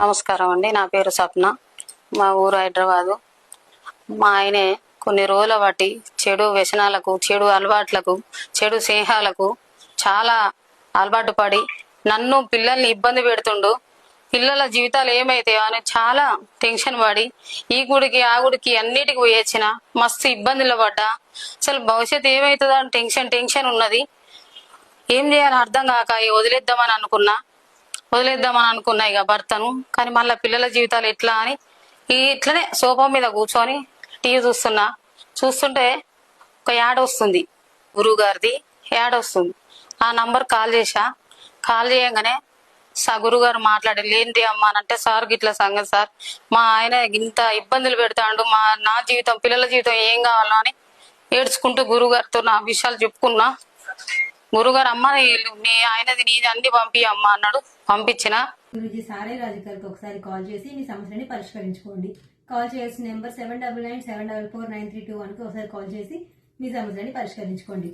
నమస్కారం అండి. నా పేరు సప్న. మా ఊరు హైదరాబాదు. మా ఆయనే కొన్ని రోజుల బట్టి చెడు వ్యసనాలకు చెడు అలవాట్లకు చెడు స్నేహాలకు చాలా అలవాటు పడి నన్ను పిల్లల్ని ఇబ్బంది పెడుతుండు. పిల్లల జీవితాలు ఏమైతాయో అని చాలా టెన్షన్ పడి ఈ గుడికి ఆ గుడికి అన్నిటికి పోయొచ్చిన మస్తు ఇబ్బందులు పడ్డా. అసలు భవిష్యత్తు ఏమవుతుందో అని టెన్షన్ టెన్షన్ ఉన్నది. ఏం చేయాలో అర్థం కాక వదిలేద్దామని అనుకున్నా. వదిలేద్దామని అనుకున్నా ఇక భర్తను. కానీ మళ్ళీ పిల్లల జీవితాలు ఎట్లా అని ఈ ఇట్లనే సోఫా మీద కూర్చొని టీవీ చూస్తున్నా. చూస్తుంటే ఒక యాడ్ వస్తుంది గురువు గారిది యాడ్ వస్తుంది. ఆ నంబర్ కాల్ చేశా. కాల్ చేయగానే సా గురుగారు మాట్లాడి ఏంటి అమ్మా? అని అంటే సార్ గిట్ల సంగతి సార్. మా ఆయన ఇంత ఇబ్బందులు పెడతాడు. మా నా జీవితం పిల్లల జీవితం ఏం కావాలో అని ఏడ్చుకుంటూ గురుగారితో నా విషయాలు చెప్పుకున్నా. గురుగారు అమ్మ నీ- ఆయనది నీది అన్ని పంపి అమ్మ అన్నాడు. పంపించిన. గురుజీ సారే రాజు గారికి ఒకసారి కాల్ చేసి మీ సమస్యని పరిష్కరించుకోండి. కాల్ చేయాల్సిన number seven double nine seven double four nine three two వన్కి ఒకసారి కాల్ చేసి మీ సమస్యని పరిష్కరించుకోండి.